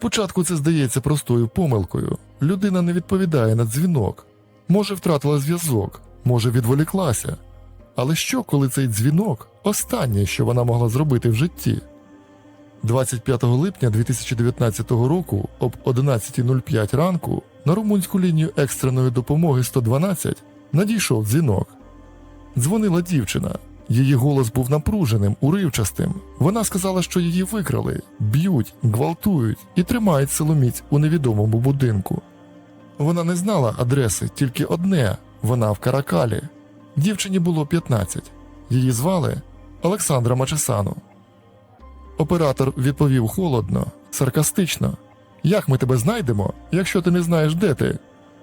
Спочатку це здається простою помилкою. Людина не відповідає на дзвінок, може втратила зв'язок, може відволіклася. Але що, коли цей дзвінок останнє, що вона могла зробити в житті? 25 липня 2019 року об 11.05 ранку на румунську лінію екстреної допомоги 112 надійшов дзвінок. Дзвонила дівчина. Її голос був напруженим, уривчастим. Вона сказала, що її викрали, б'ють, гвалтують і тримають силоміць у невідомому будинку. Вона не знала адреси, тільки одне вона в Каракалі. Дівчині було 15. Її звали Олександра Мачесану. Оператор відповів холодно, саркастично: Як ми тебе знайдемо, якщо ти не знаєш, де ти?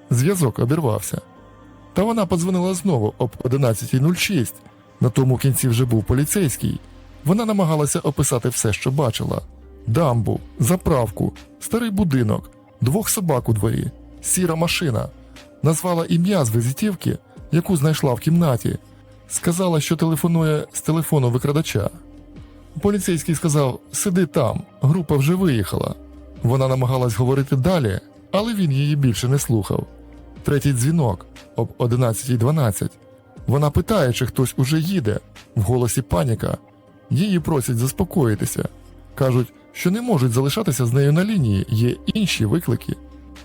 Зв'язок обірвався. Та вона подзвонила знову об 11.06. На тому кінці вже був поліцейський. Вона намагалася описати все, що бачила: дамбу, заправку, старий будинок, двох собак у дворі, сіра машина. Назвала ім'я з візитівки, яку знайшла в кімнаті. Сказала, що телефонує з телефону викрадача. Поліцейський сказав: Сиди там, група вже виїхала. Вона намагалась говорити далі, але він її більше не слухав. Третій дзвінок об 11.12. Вона питає, чи хтось уже їде. В голосі паніка. Її просять заспокоїтися. Кажуть, що не можуть залишатися з нею на лінії, є інші виклики.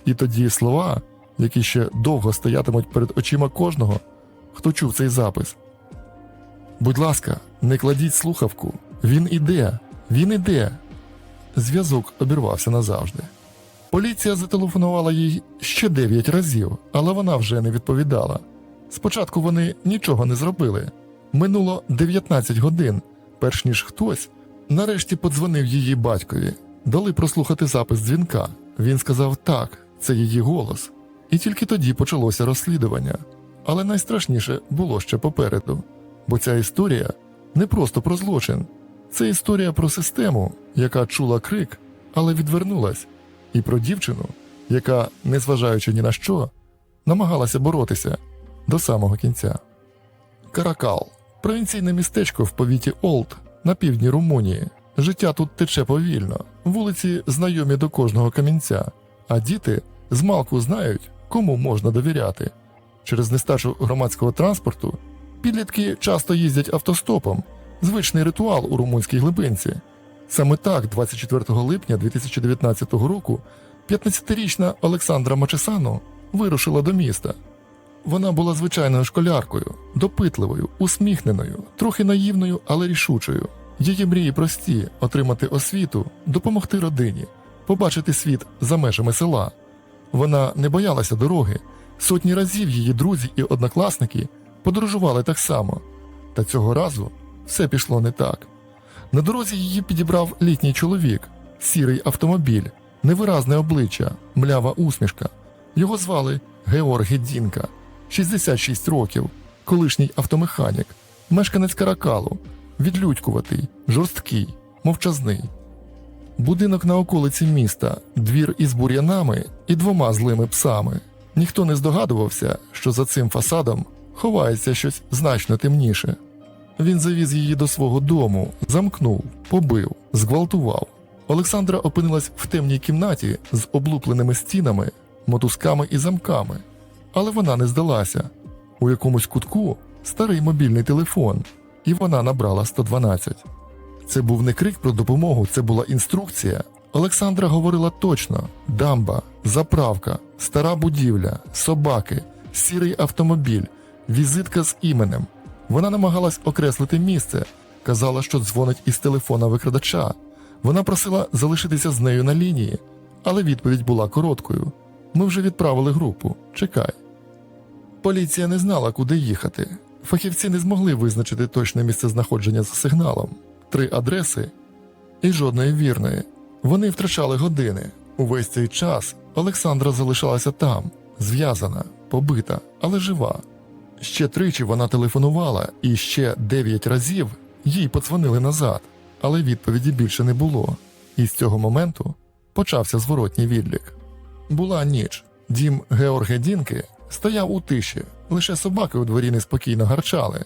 І тоді слова, які ще довго стоятимуть перед очима кожного, хто чув цей запис. Будь ласка, не кладіть слухавку. Він іде, він іде. Зв'язок обірвався назавжди. Поліція зателефонувала їй ще дев'ять разів, але вона вже не відповідала. Спочатку вони нічого не зробили. Минуло 19 годин, перш ніж хтось нарешті подзвонив її батькові. Дали прослухати запис дзвінка. Він сказав так, це її голос. І тільки тоді почалося розслідування. Але найстрашніше було ще попереду, бо ця історія не просто про злочин, це історія про систему, яка чула крик, але відвернулась, і про дівчину, яка, незважаючи ні на що, намагалася боротися до самого кінця. Каракал провінційне містечко в повіті Олд на півдні Румунії. Життя тут тече повільно, вулиці знайомі до кожного камінця, а діти змалку знають, кому можна довіряти. Через нестачу громадського транспорту підлітки часто їздять автостопом, звичний ритуал у румунській глибинці. Саме так, 24 липня 2019 року, 15-річна Олександра Мачесану вирушила до міста. Вона була звичайною школяркою, допитливою, усміхненою, трохи наївною, але рішучою. Її мрії прості отримати освіту, допомогти родині, побачити світ за межами села. Вона не боялася дороги. Сотні разів її друзі і однокласники подорожували так само. Та цього разу все пішло не так. На дорозі її підібрав літній чоловік, сірий автомобіль, невиразне обличчя, млява усмішка. Його звали Георг Гедінка, 66 років, колишній автомеханік, мешканець Каракалу, відлюдькуватий, жорсткий, мовчазний. Будинок на околиці міста, двір із бур'янами і двома злими псами. Ніхто не здогадувався, що за цим фасадом ховається щось значно темніше. Він завіз її до свого дому, замкнув, побив, зґвалтував. Олександра опинилась в темній кімнаті з облупленими стінами, мотузками і замками. Але вона не здалася. У якомусь кутку старий мобільний телефон, і вона набрала 112. Це був не крик про допомогу, це була інструкція. Олександра говорила точно: дамба, заправка, стара будівля, собаки, сірий автомобіль, візитка з іменем. Вона намагалась окреслити місце, казала, що дзвонить із телефона викрадача. Вона просила залишитися з нею на лінії, але відповідь була короткою. Ми вже відправили групу. Чекай. Поліція не знала, куди їхати. Фахівці не змогли визначити точне місце знаходження за сигналом, три адреси і жодної вірної. Вони втрачали години. Увесь цей час Олександра залишалася там, зв'язана, побита, але жива. Ще тричі вона телефонувала, і ще дев'ять разів їй подзвонили назад, але відповіді більше не було. І з цього моменту почався зворотній відлік. Була ніч. Дім Георге Дінки стояв у тиші, лише собаки у дворі неспокійно гарчали.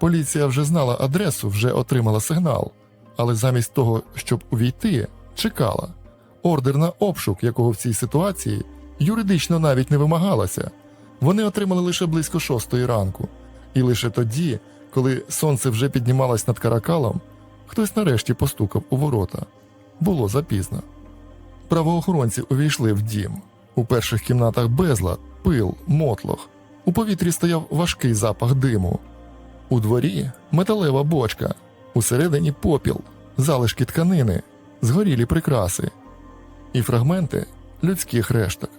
Поліція вже знала адресу, вже отримала сигнал, але замість того, щоб увійти, чекала. ордер на обшук, якого в цій ситуації юридично навіть не вимагалося. Вони отримали лише близько шостої ранку, і лише тоді, коли сонце вже піднімалось над каракалом, хтось нарешті постукав у ворота. Було запізно. Правоохоронці увійшли в дім. У перших кімнатах безлад, пил, мотлох. У повітрі стояв важкий запах диму. У дворі металева бочка, усередині попіл, залишки тканини, згорілі прикраси і фрагменти людських решток.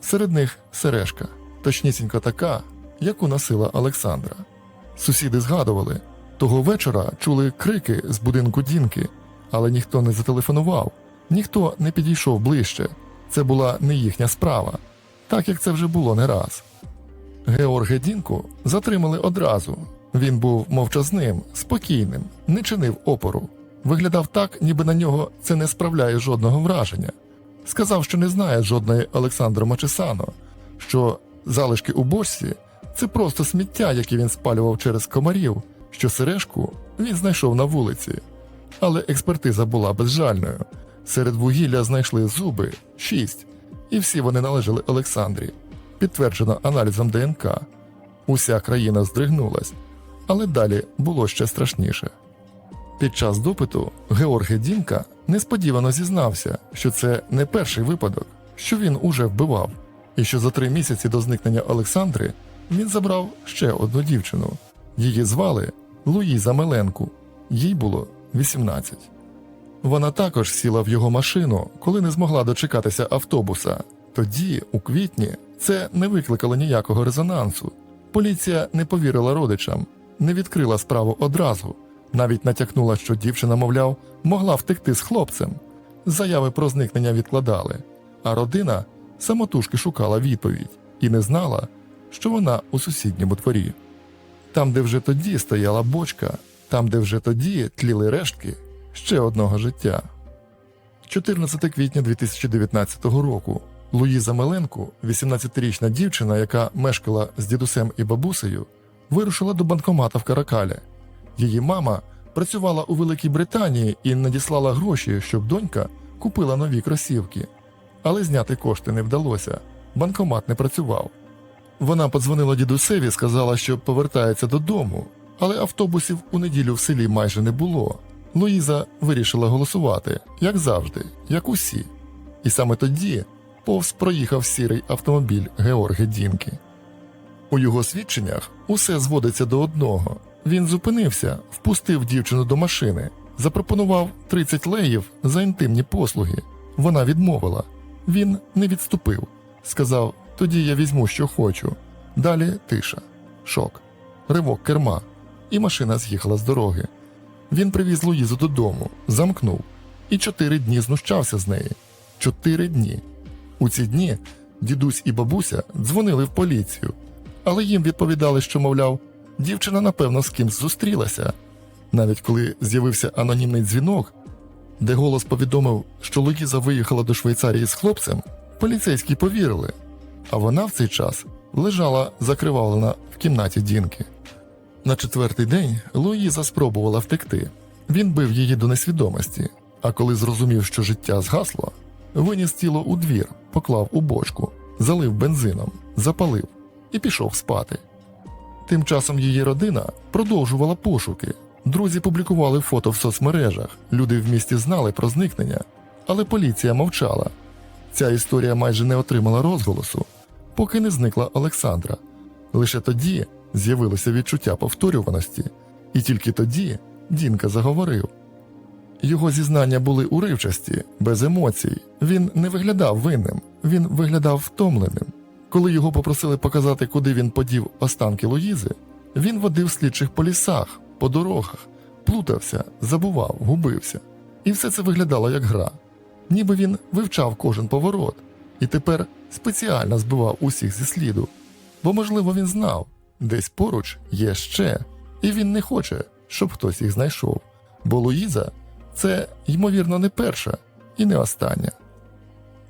Серед них сережка, точнісінько така, яку носила Олександра. Сусіди згадували, того вечора чули крики з будинку Дінки, але ніхто не зателефонував, ніхто не підійшов ближче. Це була не їхня справа, так як це вже було не раз. Георге Дінку затримали одразу. Він був мовчазним, спокійним, не чинив опору. Виглядав так, ніби на нього це не справляє жодного враження. Сказав, що не знає жодної Олександра Мачесано, що залишки у бочці це просто сміття, яке він спалював через комарів, що сережку він знайшов на вулиці. Але експертиза була безжальною. Серед вугілля знайшли зуби шість, і всі вони належали Олександрі. Підтверджено аналізом ДНК. Уся країна здригнулась, але далі було ще страшніше. Під час допиту Георгій Дімка несподівано зізнався, що це не перший випадок, що він уже вбивав, і що за три місяці до зникнення Олександри він забрав ще одну дівчину. Її звали Луїза Меленку, їй було 18. Вона також сіла в його машину, коли не змогла дочекатися автобуса. Тоді, у квітні, це не викликало ніякого резонансу. Поліція не повірила родичам, не відкрила справу одразу, навіть натякнула, що дівчина, мовляв, могла втекти з хлопцем. Заяви про зникнення відкладали, а родина самотужки шукала відповідь і не знала, що вона у сусідньому дворі. Там, де вже тоді стояла бочка, там, де вже тоді тліли рештки ще одного життя. 14 квітня 2019 року Луїза Меленко, 18-річна дівчина, яка мешкала з дідусем і бабусею, вирушила до банкомата в Каракалі. Її мама працювала у Великій Британії і надіслала гроші, щоб донька купила нові кросівки. Але зняти кошти не вдалося, банкомат не працював. Вона подзвонила дідусеві, сказала, що повертається додому, але автобусів у неділю в селі майже не було. Луїза вирішила голосувати, як завжди, як усі. І саме тоді повз проїхав сірий автомобіль Георги Дінки. У його свідченнях усе зводиться до одного. Він зупинився, впустив дівчину до машини, запропонував 30 леїв за інтимні послуги. Вона відмовила. Він не відступив. Сказав: тоді я візьму, що хочу. Далі тиша, шок, ривок керма, і машина з'їхала з дороги. Він привіз Луїзу додому, замкнув і чотири дні знущався з неї. Чотири дні. У ці дні дідусь і бабуся дзвонили в поліцію, але їм відповідали, що, мовляв, дівчина напевно з кимсь зустрілася. Навіть коли з'явився анонімний дзвінок, де голос повідомив, що Луїза виїхала до Швейцарії з хлопцем, поліцейські повірили, а вона в цей час лежала закривавлена в кімнаті Дінки. На четвертий день Луїза спробувала втекти. Він бив її до несвідомості, а коли зрозумів, що життя згасло, виніс тіло у двір, поклав у бочку, залив бензином, запалив і пішов спати. Тим часом її родина продовжувала пошуки. Друзі публікували фото в соцмережах, люди в місті знали про зникнення, але поліція мовчала. Ця історія майже не отримала розголосу, поки не зникла Олександра. Лише тоді з'явилося відчуття повторюваності, і тільки тоді Дінка заговорив. Його зізнання були уривчасті, без емоцій. Він не виглядав винним, він виглядав втомленим. Коли його попросили показати, куди він подів останки Луїзи, він водив слідчих по лісах, по дорогах, плутався, забував, губився. І все це виглядало як гра. Ніби він вивчав кожен поворот і тепер спеціально збивав усіх зі сліду, бо, можливо, він знав, десь поруч є ще, і він не хоче, щоб хтось їх знайшов. Бо Луїза це, ймовірно, не перша і не остання.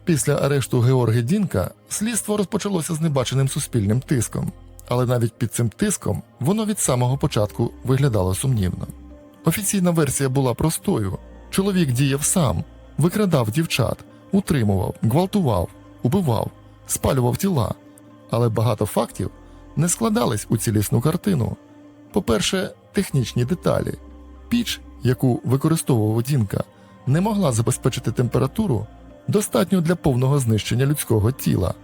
Після арешту Георги Дінка слідство розпочалося з небаченим суспільним тиском, але навіть під цим тиском воно від самого початку виглядало сумнівно. Офіційна версія була простою: чоловік діяв сам, викрадав дівчат, утримував, гвалтував, убивав, спалював тіла, але багато фактів не складались у цілісну картину. По-перше, технічні деталі. Піч, яку використовував Дінка, не могла забезпечити температуру достатньо для повного знищення людського тіла.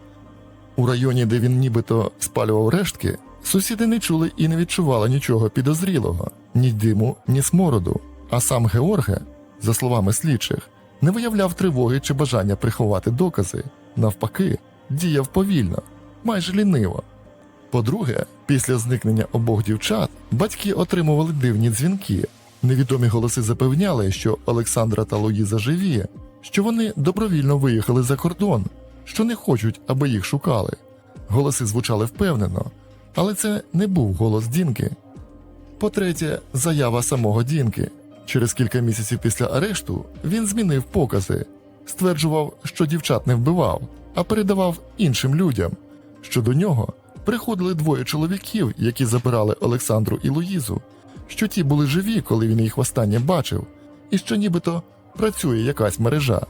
У районі, де він нібито спалював рештки, сусіди не чули і не відчували нічого підозрілого, ні диму, ні смороду. А сам Георге, за словами слідчих, не виявляв тривоги чи бажання приховати докази, навпаки, діяв повільно, майже ліниво. По-друге, після зникнення обох дівчат батьки отримували дивні дзвінки. Невідомі голоси запевняли, що Олександра та Луїза живі, що вони добровільно виїхали за кордон, що не хочуть, аби їх шукали. Голоси звучали впевнено, але це не був голос Дінки. По-третє, заява самого Дінки. Через кілька місяців після арешту він змінив покази, стверджував, що дівчат не вбивав, а передавав іншим людям, що до нього приходили двоє чоловіків, які забирали Олександру і Луїзу, що ті були живі, коли він їх востаннє бачив, і що нібито працює якась мережа.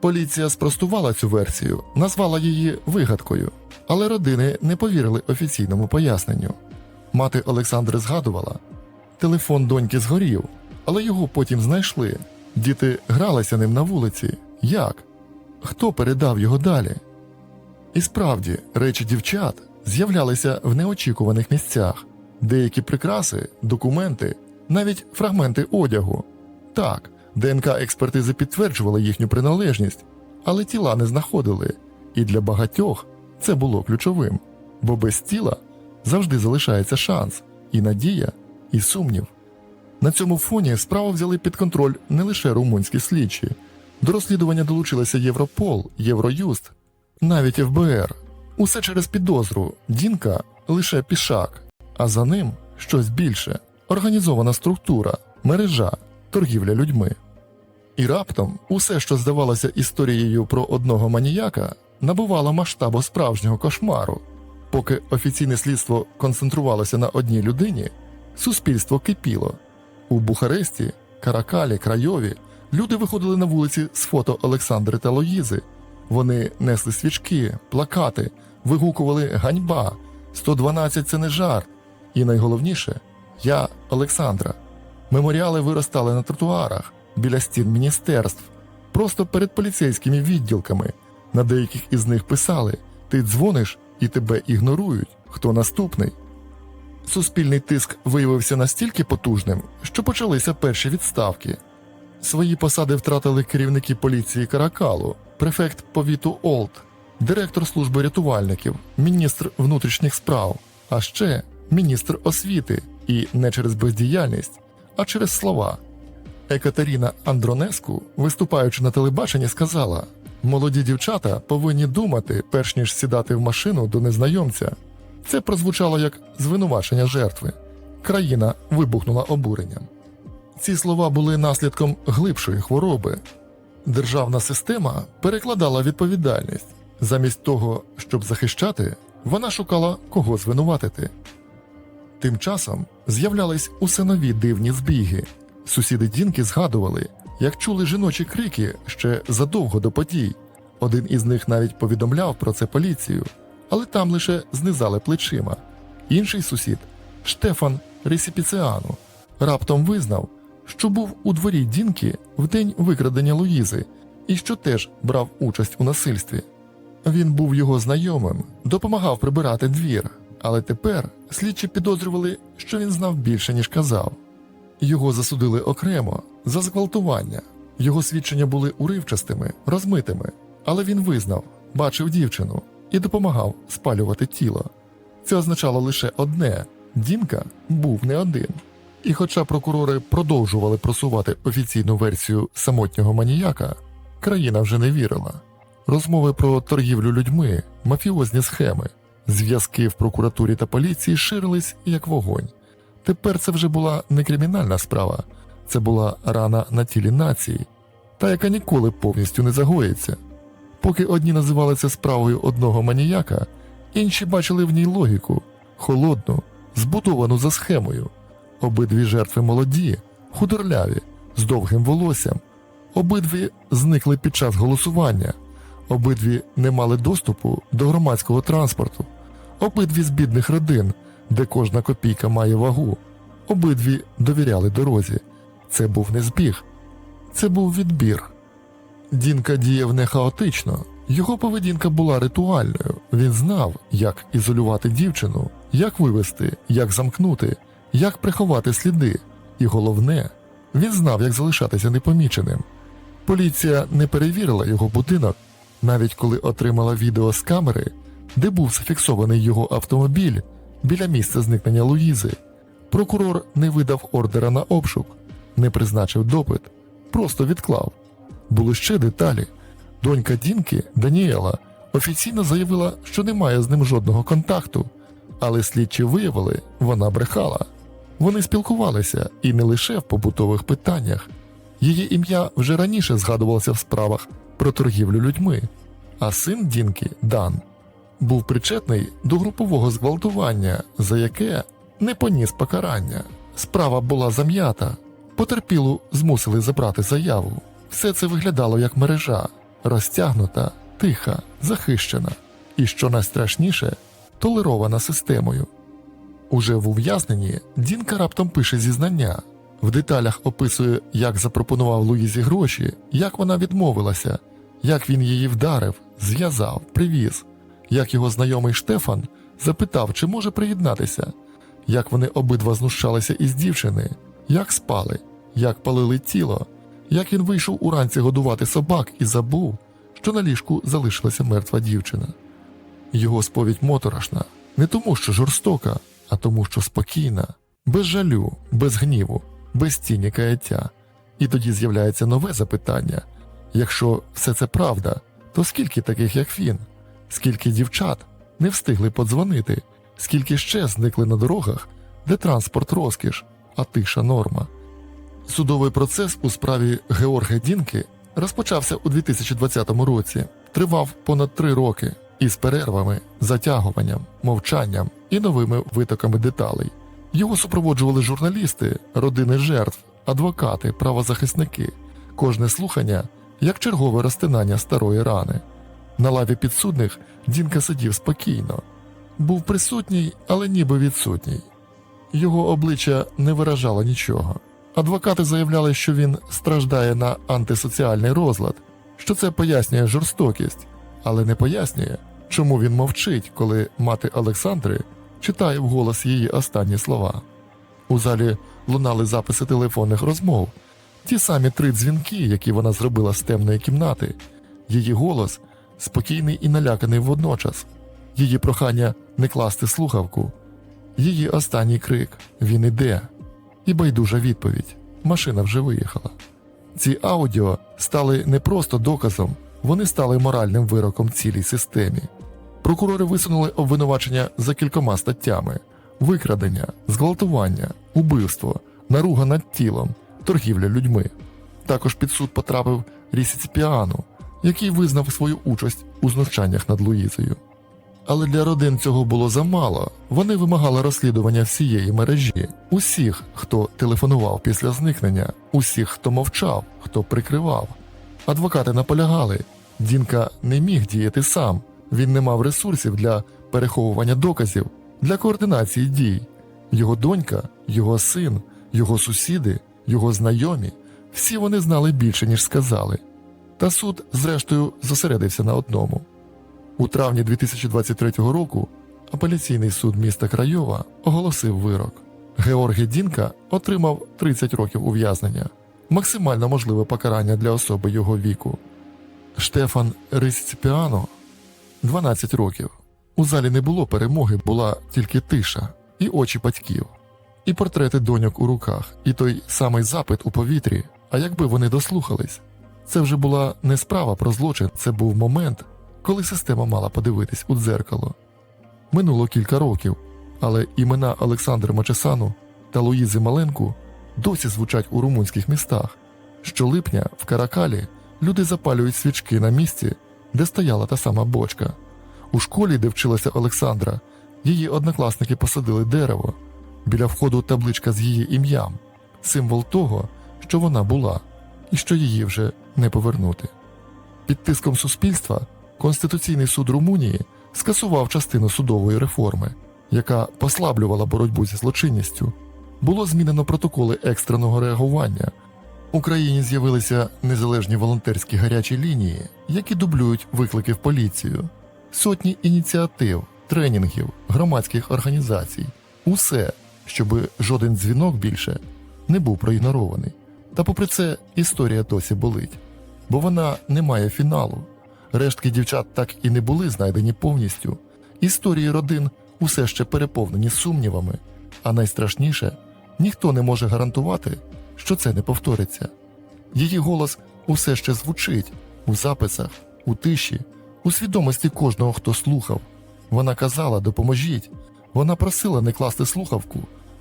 Поліція спростувала цю версію, назвала її вигадкою, але родини не повірили офіційному поясненню. Мати Олександри згадувала, телефон доньки згорів, але його потім знайшли. Діти гралися ним на вулиці. Як? Хто передав його далі? І справді, речі дівчат з'являлися в неочікуваних місцях, деякі прикраси, документи, навіть фрагменти одягу. Так, ДНК експертизи підтверджували їхню приналежність, але тіла не знаходили, і для багатьох це було ключовим, бо без тіла завжди залишається шанс, і надія, і сумнів. На цьому фоні справу взяли під контроль не лише румунські слідчі. До розслідування долучилися Європол, Євроюст, навіть ФБР. Усе через підозру Дінка лише пішак, а за ним щось більше організована структура, мережа, торгівля людьми. І раптом усе, що здавалося історією про одного маніяка, набувало масштабу справжнього кошмару. Поки офіційне слідство концентрувалося на одній людині, суспільство кипіло. У Бухаресті, Каракалі, Крайові люди виходили на вулиці з фото Олександри та Лоїзи. Вони несли свічки, плакати, вигукували ганьба, 112 це не жар. І найголовніше я Олександра. Меморіали виростали на тротуарах, біля стін міністерств, просто перед поліцейськими відділками. На деяких із них писали: Ти дзвониш і тебе ігнорують. Хто наступний? Суспільний тиск виявився настільки потужним, що почалися перші відставки. Свої посади втратили керівники поліції Каракалу, префект повіту Олд, директор служби рятувальників, міністр внутрішніх справ, а ще міністр освіти, і не через бездіяльність, а через слова. Екатеріна Андронеску, виступаючи на телебаченні, сказала: молоді дівчата повинні думати, перш ніж сідати в машину до незнайомця. Це прозвучало як звинувачення жертви. Країна вибухнула обуренням. Ці слова були наслідком глибшої хвороби. Державна система перекладала відповідальність. Замість того, щоб захищати, вона шукала кого звинуватити. Тим часом з'являлись усе нові дивні збіги. Сусіди Дінки згадували, як чули жіночі крики ще задовго до подій. Один із них навіть повідомляв про це поліцію, але там лише знизали плечима. Інший сусід, Штефан Ресіпіціану, раптом визнав, що був у дворі Дінки в день викрадення Луїзи і що теж брав участь у насильстві. Він був його знайомим, допомагав прибирати двір, але тепер слідчі підозрювали, що він знав більше, ніж казав. Його засудили окремо за зґвалтування. Його свідчення були уривчастими, розмитими, але він визнав, бачив дівчину і допомагав спалювати тіло. Це означало лише одне: Дінка був не один. І хоча прокурори продовжували просувати офіційну версію самотнього маніяка, країна вже не вірила. Розмови про торгівлю людьми, мафіозні схеми, зв'язки в прокуратурі та поліції ширились як вогонь. Тепер це вже була не кримінальна справа, це була рана на тілі нації, та яка ніколи повністю не загоїться. Поки одні називали це справою одного маніяка, інші бачили в ній логіку, холодну, збудовану за схемою. Обидві жертви молоді, худорляві, з довгим волоссям, Обидві зникли під час голосування, обидві не мали доступу до громадського транспорту, обидві з бідних родин, де кожна копійка має вагу, обидві довіряли дорозі. Це був не збіг, це був відбір. Дінка діяв не хаотично, його поведінка була ритуальною. Він знав, як ізолювати дівчину, як вивести, як замкнути, як приховати сліди, і головне, він знав, як залишатися непоміченим. Поліція не перевірила його будинок, навіть коли отримала відео з камери, де був зафіксований його автомобіль біля місця зникнення Луїзи. Прокурор не видав ордера на обшук, не призначив допит, просто відклав. Були ще деталі. Донька Дінки, Даніела, офіційно заявила, що не має з ним жодного контакту, але слідчі виявили, вона брехала. Вони спілкувалися і не лише в побутових питаннях. Її ім'я вже раніше згадувалося в справах про торгівлю людьми, а син Дінки, Дан, був причетний до групового зґвалтування, за яке не поніс покарання. Справа була зам'ята, потерпілу змусили забрати заяву. Все це виглядало як мережа, розтягнута, тиха, захищена і, що найстрашніше, толерована системою. Уже в ув'язненні Дінка раптом пише зізнання, в деталях описує, як запропонував Луїзі гроші, як вона відмовилася, як він її вдарив, зв'язав, привіз, як його знайомий Штефан запитав, чи може приєднатися, як вони обидва знущалися із дівчини, як спали, як палили тіло, як він вийшов уранці годувати собак і забув, що на ліжку залишилася мертва дівчина. Його сповідь моторошна, не тому, що жорстока, а тому, що спокійна, без жалю, без гніву, без тіні каяття. І тоді з'являється нове запитання: якщо все це правда, то скільки таких, як він, скільки дівчат не встигли подзвонити, скільки ще зникли на дорогах, де транспорт розкіш, а тиша норма. Судовий процес у справі Георга Дінки розпочався у 2020 році, тривав понад три роки із перервами, затягуванням, мовчанням і новими витоками деталей. Його супроводжували журналісти, родини жертв, адвокати, правозахисники. Кожне слухання як чергове розтинання старої рани. На лаві підсудних Дінка сидів спокійно, був присутній, але ніби відсутній. Його обличчя не виражало нічого. Адвокати заявляли, що він страждає на антисоціальний розлад, що це пояснює жорстокість, але не пояснює, чому він мовчить, коли мати Олександри читає вголос її останні слова. У залі лунали записи телефонних розмов, ті самі три дзвінки, які вона зробила з темної кімнати, її голос спокійний і наляканий водночас, її прохання не класти слухавку, її останній крик Він іде і байдужа відповідь машина вже виїхала. Ці аудіо стали не просто доказом, вони стали моральним вироком цілій системі. Прокурори висунули обвинувачення за кількома статтями: викрадення, зґвалтування, убивство, наруга над тілом, торгівля людьми. Також під суд потрапив Рісіць Піану, який визнав свою участь у знущаннях над Луїзою. Але для родин цього було замало. Вони вимагали розслідування всієї мережі, усіх, хто телефонував після зникнення, усіх, хто мовчав, хто прикривав. Адвокати наполягали, Дінка не міг діяти сам, він не мав ресурсів для переховування доказів, для координації дій. Його донька, його син, його сусіди, його знайомі всі вони знали більше, ніж сказали. Та суд, зрештою, зосередився на одному. У травні 2023 року апеляційний суд міста Крайова оголосив вирок. Георгій Дінка отримав 30 років ув'язнення, максимально можливе покарання для особи його віку. Штефан Рисціпіано 12 років. У залі не було перемоги, була тільки тиша, і очі батьків, і портрети доньок у руках, і той самий запит у повітрі. А якби вони дослухались, це вже була не справа про злочин, це був момент, коли система мала подивитись у дзеркало. Минуло кілька років, але імена Олександра Мачесану та Луїзи Маленку досі звучать у румунських містах. Щолипня в Каракалі люди запалюють свічки на місці, де стояла та сама бочка. У школі, де вчилася Олександра, її однокласники посадили дерево. Біля входу табличка з її ім'ям, символ того, що вона була. і що її вже не повернути. Під тиском суспільства Конституційний суд Румунії скасував частину судової реформи, яка послаблювала боротьбу зі злочинністю. Було змінено протоколи екстреного реагування. Україні з'явилися незалежні волонтерські гарячі лінії, які дублюють виклики в поліцію, сотні ініціатив, тренінгів, громадських організацій. Усе, щоб жоден дзвінок більше не був проігнорований. Та попри це історія досі болить, бо вона не має фіналу. Рештки дівчат так і не були знайдені повністю. Історії родин усе ще переповнені сумнівами, а найстрашніше ніхто не може гарантувати, що це не повториться. Її голос усе ще звучить у записах, у тиші, у свідомості кожного, хто слухав. Вона казала допоможіть. Вона просила не класти слухавку.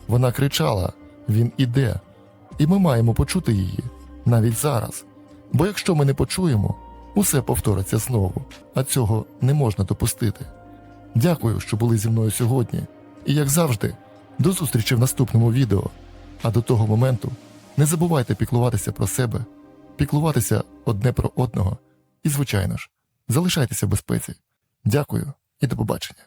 Вона кричала Він іде. І ми маємо почути її навіть зараз. Бо якщо ми не почуємо, усе повториться знову, а цього не можна допустити. Дякую, що були зі мною сьогодні. І як завжди, до зустрічі в наступному відео. А до того моменту не забувайте піклуватися про себе, піклуватися одне про одного і, звичайно ж, залишайтеся в безпеці. Дякую і до побачення.